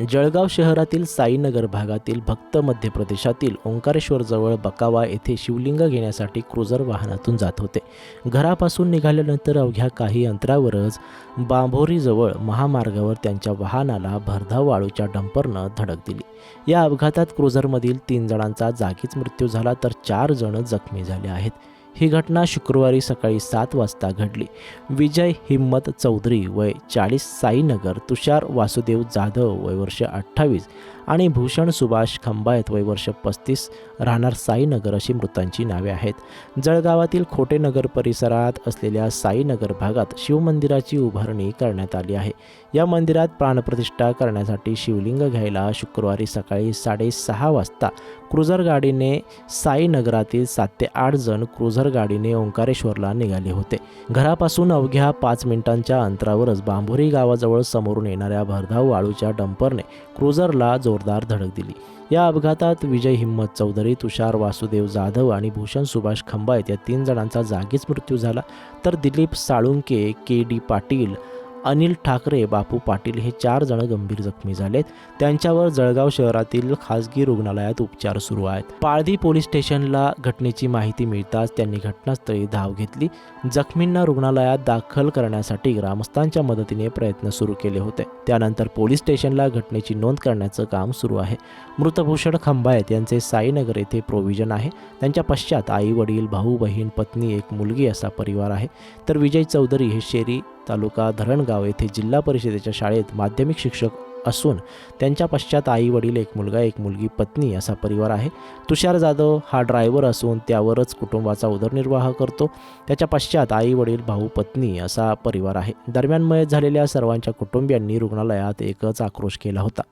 जळगाव शहरातील साईनगर भागातील भक्त मध्य प्रदेशातील ओंकारेश्वरजवळ बकावा येथे शिवलिंग घेण्यासाठी क्रुझर वाहनातून जात होते. घरापासून निघाल्यानंतर अवघ्या काही अंतरावरच बांभोरीजवळ महामार्गावर त्यांच्या वाहनाला भरधाव वाळूच्या डंपरनं धडक दिली. या अपघातात क्रुझरमधील तीन जणांचा जागीच मृत्यू झाला तर चार जण जखमी झाले आहेत. ही घटना शुक्रवारी सकाळी सात वाजता घडली. विजय हिम्मत चौधरी वय चाळीस साईनगर तुषार वासुदेव जाधव वय वर्ष अठ्ठावीस आणि भूषण सुभाष खंबायत वय वर्ष पस्तीस राहणार साईनगर अशी मृतांची नावे आहेत. जळगावातील खोटेनगर परिसरात असलेल्या साईनगर भागात शिवमंदिराची उभारणी करण्यात आली आहे. या मंदिरात प्राणप्रतिष्ठा करण्यासाठी शिवलिंग घ्यायला शुक्रवारी सकाळी साडेसहा वाजता क्रुझर गाडीने साईनगरातील सात ते आठ जण क्रुझर गाडीने ओंकारेश्वरला निघाले होते. घरापासून अवघ्या पाच मिनिटांच्या अंतरावरच बांभोरी गावाजवळ समोरून येणाऱ्या भरधाव वाळूच्या डंपरने क्रुझरला जोरदार धडक दिली. या अपघातात विजय हिम्मत चौधरी तुषार वासुदेव जाधव आणि भूषण सुभाष खंबायत या तीन जणांचा जागीच मृत्यू झाला. तर दिलीप साळुंके के डी पाटील अनिल ठाकरे बापू पाटील हे चार जण गंभीर जखमी झालेत. त्यांच्यावर जळगाव शहरातील खासगी रुग्णालयात उपचार सुरू आहेत. पाळधी पोलीस स्टेशनला घटनेची माहिती मिळताच त्यांनी घटनास्थळी धाव घेतली. जखमींना रुग्णालयात दाखल करण्यासाठी ग्रामस्थांच्या मदतीने प्रयत्न सुरू केले होते. त्यानंतर पोलीस स्टेशनला घटनेची नोंद करण्याचं काम सुरू आहे. मृतभूषण खंबायत यांचे साईनगर येथे प्रोव्हिजन आहे. त्यांच्या पश्चात आई वडील भाऊ बहीण पत्नी एक मुलगी असा परिवार आहे. तर विजय चौधरी हे शेरी तालुका धरणगाव येथे जिल्हा परिषदेच्या शाळेत माध्यमिक शिक्षक असून त्यांच्या पश्चात आई वडील एक मुलगा एक मुलगी पत्नी असा परिवार आहे. तुषार जाधव हा ड्रायव्हर असून त्यावरच कुटुंबाचा उदरनिर्वाह करतो. त्याच्या पश्चात आई वडील भाऊ पत्नी असा परिवार आहे. दरम्यान मयत झालेल्या सर्वांच्या कुटुंबियांनी रुग्णालयात एकच आक्रोश केला होता.